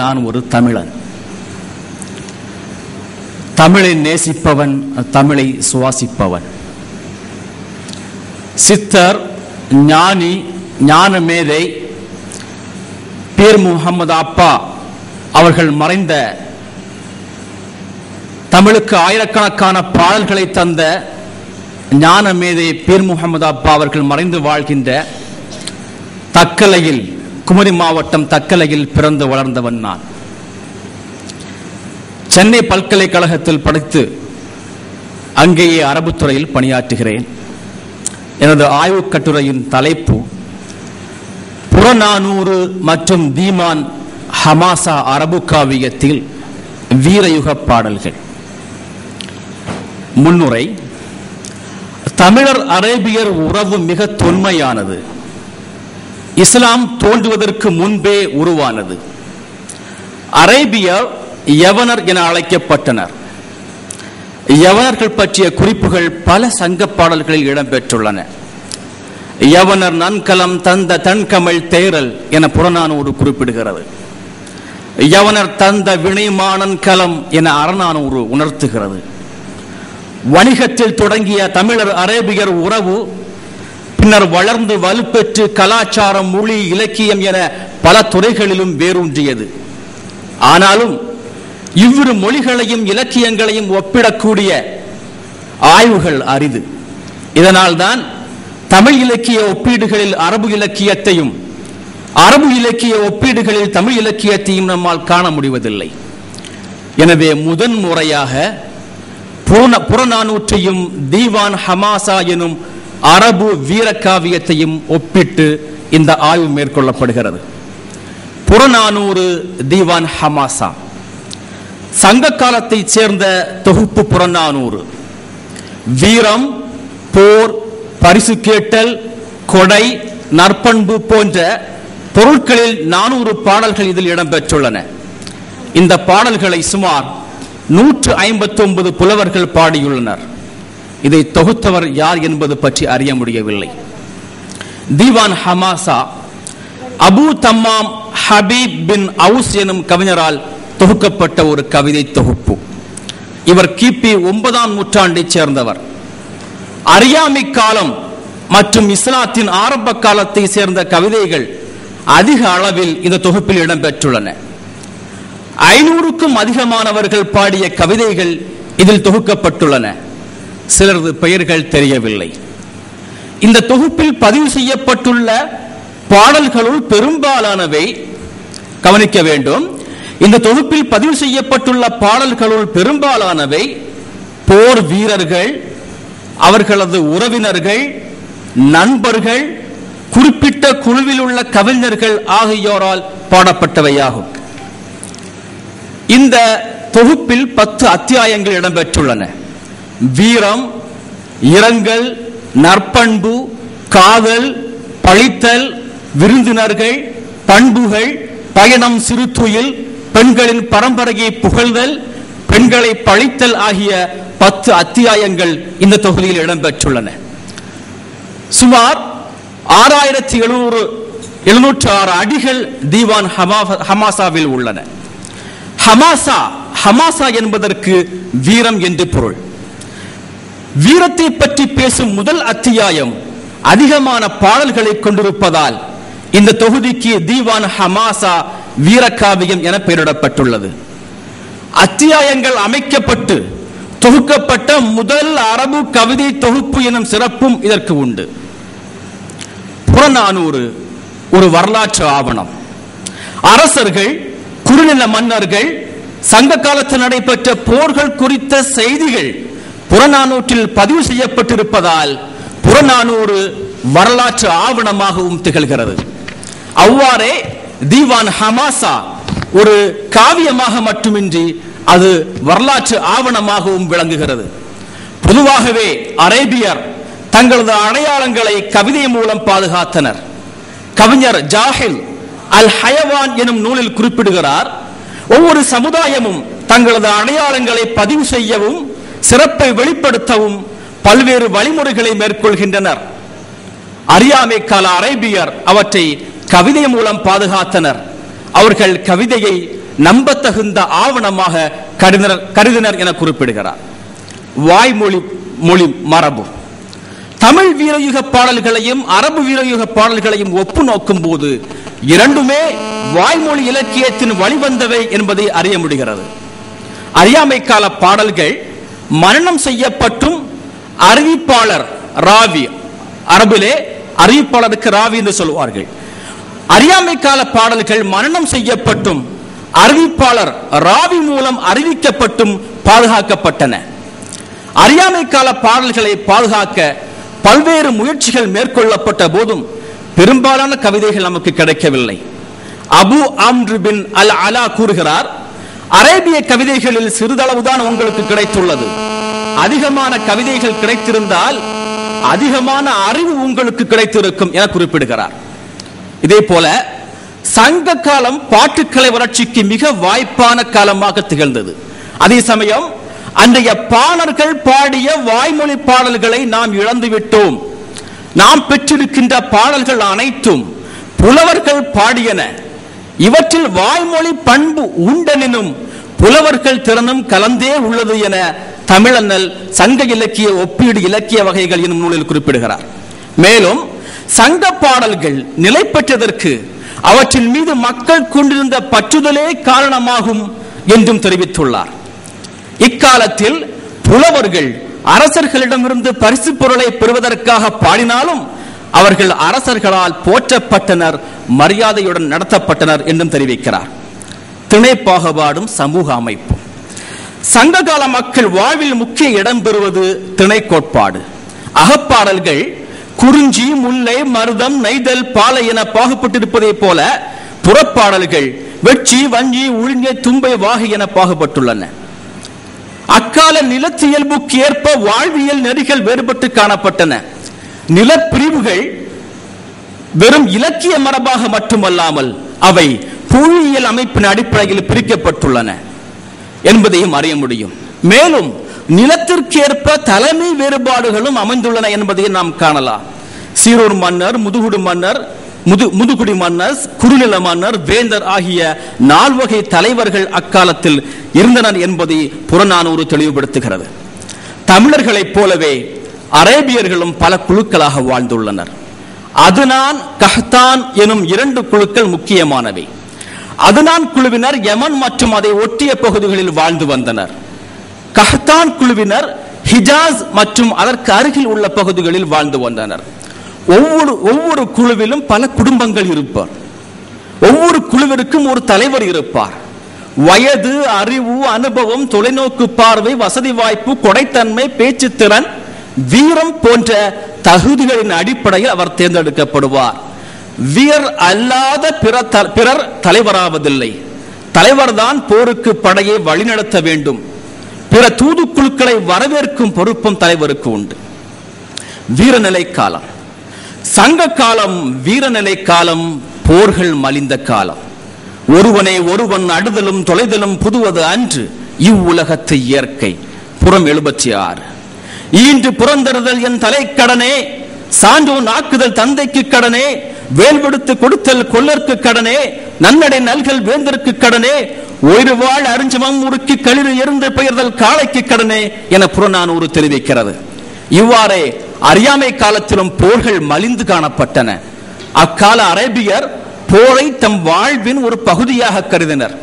நான் ஒரு தமிழன். தமிழை நேசிப்பவன் தமிழை சுவாசிப்பவன். சித்தர் ஞானி ஞான மேதை பீர் முகமது அப்பா அவர்கள் மறைந்த தமிழுக்கு ஆயிரக்கணக்கான பாடல்களை தந்த ஞான மேதை பீர் முகமது அப்பா அவர்கள் மறைந்து வாழ்கின்ற தக்கலையில் குமரி மாவட்டம் தக்கலையில் பிறந்து வளர்ந்தவன் நான். சென்னை பல்கலைக்கழகத்தில் படித்து அங்கேயே அரபுத்துறையில் பணியாற்றுகிறேன். எனது ஆய்வுக் கட்டுரையின் தலைப்பு புறநானூறு மற்றும் தீமான் ஹமாசா அரபு காவியத்தில் வீரயுக பாடல்கள். முன்னுரை தமிழர் அரேபியர் உறவு மிக தொன்மையானது. இஸ்லாம் தோன்றுவதற்கு முன்பே உருவானது. அரேபியர் யவனர் என அழைக்கப்பட்டனர். யவனர்கள் பற்றிய குறிப்புகள் பல சங்க பாடல்களில் இடம்பெற்றுள்ளன. யவனர் நன்கலம் தந்த தன்கமல் தேரல் என புறநானூறு குறிப்பிடுகிறது. யவனர் தந்த வினைமானன் கலம் என அறநானூறு உணர்த்துகிறது. வணிகத்தில் தொடங்கிய தமிழர் அரேபியர் உறவு பின்னர் வளர்ந்து வலுப்பெற்று கலாச்சாரம் மொழி இலக்கியம் என பல துறைகளிலும் வேரூன்றியது. ஆனாலும் இவ்விரு மொழிகளையும் இலக்கியங்களையும் ஒப்பிடக்கூடிய ஆய்வுகள் அரிது. இதனால்தான் தமிழ் இலக்கிய ஒப்பீடுகளில் அரபு இலக்கியத்தையும் அரபு இலக்கிய ஒப்பீடுகளில் தமிழ் இலக்கியத்தையும் நம்மால் காண முடிவதில்லை. எனவே முதன் முறையாக புறநானூற்றையும் தீவான் ஹமாசா எனும் அரபு வீரக்காவியத்தையும் ஒப்பிட்டு இந்த ஆய்வு மேற்கொள்ளப்படுகிறது. புறநானூறு தீவான் ஹமாசா. சங்க காலத்தைச் சேர்ந்த தொகுப்பு புறநானூறு. வீரம் போர் பரிசு கேட்டல் கொடை நற்பண்பு போன்ற பொருட்களில் நானூறு பாடல்கள் இதில் இடம்பெற்றுள்ளன. இந்த பாடல்களை சுமார் நூற்று ஐம்பத்தி ஒன்பது புலவர்கள் பாடியுள்ளனர். இதை தொகுத்தவர் யார் என்பது பற்றி அறிய முடியவில்லை. தீவான் ஹமாசா அபு தம்மாம் ஹபீப் பின் அவுஸ் எனும் கவிஞரால் தொகுக்கப்பட்ட ஒரு கவிதை தொகுப்பு. இவர் கிபி ஒன்பதாம் நூற்றாண்டைச் சேர்ந்தவர். அறியாமை காலம் மற்றும் இஸ்லாத்தின் ஆரம்ப காலத்தை சேர்ந்த கவிதைகள் அதிக அளவில் இந்த தொகுப்பில் இடம்பெற்றுள்ளன. ஐநூறுக்கும் அதிகமானவர்கள் பாடிய கவிதைகள் இதில் தொகுக்கப்பட்டுள்ளன. சிலரது பெயர்கள் தெரியவில்லை. இந்த தொகுப்பில் பதிவு செய்யப்பட்டுள்ள பாடல்களுள் பெரும்பாலானவை கவனிக்க வேண்டும். இந்த தொகுப்பில் பதிவு செய்யப்பட்டுள்ள பாடல்களுள் பெரும்பாலானவை போர் வீரர்கள் அவர்களது உறவினர்கள் நண்பர்கள் குறிப்பிட்ட குழுவில் உள்ள கவிஞர்கள் ஆகியோரால் பாடப்பட்டவையாகும். இந்த தொகுப்பில் பத்து அத்தியாயங்கள் இடம்பெற்றுள்ளன. வீரம் இரங்கல் நற்பண்பு காதல் பழித்தல் விருந்தினர்கள் பண்புகள் பயணம் சிறுத்துயில் பெண்களின் பரம்பரையை புகழ்தல் பெண்களை பழித்தல் ஆகிய பத்து அத்தியாயங்கள் இந்த தொகுதியில் இடம்பெற்றுள்ளன. சுமார் ஆறாயிரத்தி எழுநூறு எழுநூற்று ஆறு அடிகள் தீவான் ஹமாசாவில் உள்ளன. ஹமாசா ஹமாசா என்பதற்கு வீரம் என்று பொருள். வீரத்தை பற்றி பேசும் முதல் அத்தியாயம் அதிகமான பாடல்களை கொண்டிருப்பதால் இந்த தொகுதிக்கு தீவான் ஹமாசா வீரக்காவியம் என பெயரிடப்பட்டுள்ளது. அத்தியாயங்கள் அமைக்கப்பட்டு தொகுக்கப்பட்ட முதல் அரபு கவிதை தொகுப்பு எனும் சிறப்பும் இதற்கு உண்டு. புறநானூறு ஒரு வரலாற்று ஆவணம். அரசர்கள் குறுநில மன்னர்கள் சங்க காலத்தில் நடைபெற்ற போர்கள் குறித்த செய்திகள் புறநானூற்றில் பதிவு செய்யப்பட்டிருப்பதால் புறநானூறு வரலாற்று ஆவணமாகவும் திகழ்கிறது. அவ்வாறே தீவான் ஹமாசா ஒரு காவியமாக மட்டுமின்றி அது வரலாற்று ஆவணமாகவும் விளங்குகிறது. பொதுவாகவே அரேபியர் தங்களது அடையாளங்களை கவிதை மூலம் பாதுகாத்தனர். கவிஞர் ஜாஹில் அல் ஹயவான் எனும் நூலில் குறிப்பிடுகிறார் ஒவ்வொரு சமுதாயமும் தங்களது அடையாளங்களை பதிவு செய்யவும் சிறப்பை வெளிப்படுத்தவும் பல்வேறு வழிமுறைகளை மேற்கொள்கின்றனர். அறியாமை கால அரேபியர் அவற்றை கவிதை மூலம் பாதுகாத்தனர். அவர்கள் கவிதையை நம்பத்தகுந்த ஆவணமாக கருதினர் கருதினர் என குறிப்பிடுகிறார். வாய்மொழி மொழி மரபு. தமிழ் வீரயுக பாடல்களையும் அரபு வீரயுக பாடல்களையும் ஒப்பு நோக்கும் போது இரண்டுமே வாய்மொழி இலக்கியத்தின் வழிவந்தவை என்பதை அறிய முடிகிறது. அறியாமை கால பாடல்கள் மரணம் செய்யப்பட்டும் அறிவிப்பாளர் ராவி. அரபிலே அறிவிப்பாளருக்கு ராவி என்று சொல்வார்கள் அறியாமை கால பாடல்கள் மரணம் செய்யப்பட்டும் அறிவிப்பாளர் ராவி மூலம் அறிவிக்கப்பட்டும் பாதுகாக்கப்பட்டன. அறியாமை கால பாடல்களை பாதுகாக்க பல்வேறு முயற்சிகள் மேற்கொள்ளப்பட்ட போதும் பெரும்பாலான கவிதைகள் நமக்கு கிடைக்கவில்லை. அபு அம்ரு பின் அல் அலா கூறுகிறார் அரேபிய கவிதைகளில் சிறிதளவுதான் உங்களுக்கு கிடைத்துள்ளது. அதிகமான கவிதைகள் கிடைத்திருந்தால் அதிகமான அறிவு உங்களுக்கு கிடைத்திருக்கும் என குறிப்பிடுகிறார். இதே போல சங்க காலம் பாட்டுக்கலை வளர்ச்சிக்கு மிக வாய்ப்பான காலமாக திகழ்ந்தது. அதே சமயம் அன்றைய பாணர்கள் பாடிய வாய்மொழி பாடல்களை நாம் இழந்துவிட்டோம் நாம் பெற்றிருக்கின்ற பாடல்கள் அனைத்தும் புலவர்கள் பாடியன. இவற்றில் வாய்மொழி பண்பு உண்டெனினும் புலவர்கள் திறனும் கலந்தே உள்ளது என தமிழண்ணல் சங்க இலக்கிய ஒப்பீடு இலக்கிய வகைகள் எனும் நூலில் குறிப்பிடுகிறார். மேலும் சங்க பாடல்கள் நிலை பெற்றதற்கு அவற்றின் மீது மக்கள் கொண்டிருந்த பற்றுதலே காரணமாகும் என்றும் தெரிவித்துள்ளார். இக்காலத்தில் புலவர்கள் அரசர்களிடமிருந்து பரிசு பொருளை பெறுவதற்காக பாடினாலும் அவர்கள் அரசர்களால் போற்றப்பட்டனர் மரியாதையுடன் நடத்தப்பட்டனர் என்றும் தெரிவிக்கிறார். திணை பாகுபாடும் சமூக அமைப்பும். சங்ககால மக்கள் வாழ்வில் முக்கிய இடம் பெறுவது திணை கோட்பாடு. அகப்பாடல்கள் குறிஞ்சி முல்லை மருதம் நெய்தல் பாலை என பாகுபட்டிருப்பதைப் போல புறப்பாடல்கள் வெட்சி வஞ்சி உழிஞ்சை தும்பை வாகை என பாகுபட்டுள்ளன. அக்கால நிலத்தியல்புக்கு ஏற்ப வாழ்வியல் நெறிகள் வேறுபட்டு காணப்பட்டன. நிலப்பிரிவுகள் வெறும் இலக்கிய மரபாக மட்டுமல்லாமல் அவை புவியியல் அமைப்பின் அடிப்படையில் பிரிக்கப்பட்டுள்ளன என்பதையும் அறிய முடியும். மேலும் நிலத்திற்கேற்ப தலைமை வேறுபாடுகளும் அமைந்துள்ளன என்பதையும் நாம் காணலாம். சீரூர் மன்னர் முதுகுடு மன்னர் முது முதுகுடி மன்னர் குறுநில மன்னர் வேந்தர் ஆகிய நால்வகை தலைவர்கள் அக்காலத்தில் இருந்தனர் என்பதை புறநானூறு தெளிவுபடுத்துகிறது. தமிழர்களைப் போலவே அரேபியர்களும் பல குழுக்களாக வாழ்ந்துள்ளனர். அதுனான் கஹ்தான் எனும் இரண்டு குழுக்கள் முக்கியமானவை. அதுனான் குழுவினர் யமன் மற்றும் அதை ஒட்டிய பகுதிகளில் வாழ்ந்து வந்தனர். கஹ்தான் குழுவினர் ஹிஜாஸ் மற்றும் அதற்கு அருகில் உள்ள பகுதிகளில் வாழ்ந்து வந்தனர். ஒவ்வொரு ஒவ்வொரு குழுவிலும் பல குடும்பங்கள் இருப்பார். ஒவ்வொரு குழுவிற்கும் ஒரு தலைவர் இருப்பார். வயது அறிவு அனுபவம் தொலைநோக்கு பார்வை வசதி வாய்ப்பு கொடைத்தன்மை பேச்சுத்திறன் வீரம் போன்ற தகுதிகளின் அடிப்படையில் அவர் தேர்ந்தெடுக்கப்படுவார். வீரர் அல்லாத பிற த- பிறர் தலைவராவதில்லை. தலைவர்தான் போருக்கு படையை வழிநடத்த வேண்டும். பிற தூதுக்குழுக்களை வரவேற்கும் பொறுப்பும் தலைவருக்கு உண்டு. வீரநிலை காலம். சங்க காலம் வீரநிலை காலம் போர்கள் மலிந்த காலம். ஒருவனை ஒருவன் அடுதலும் தொலைதலும் புதுவது அன்று இவ்வுலகத்து இயற்கை. புறம் எழுபத்தி ஆறு. ஈன்று புறந்தறுதல் என் தலைக்கடனே சான்றோன் ஆக்குதல் தந்தைக்கு கடனே வேல்வெடுத்து கொடுத்தல் கொல்லர்க்கு கடனே நன்னடை நல்கல் வேந்தற்கு கடனே ஒரு வாழ் அருஞ்சமம் முறுக்கி களிறு எருந்து பெயர்தல் காளைக்கு கடனே என புறநானூறு தெரிவிக்கிறது. இவ்வாறே அறியாமை காலத்திலும் போர்கள் மலிந்து காணப்பட்டன. அக்கால அரேபியர் போரை தம் வாழ்வின் ஒரு பகுதியாக கருதினர்.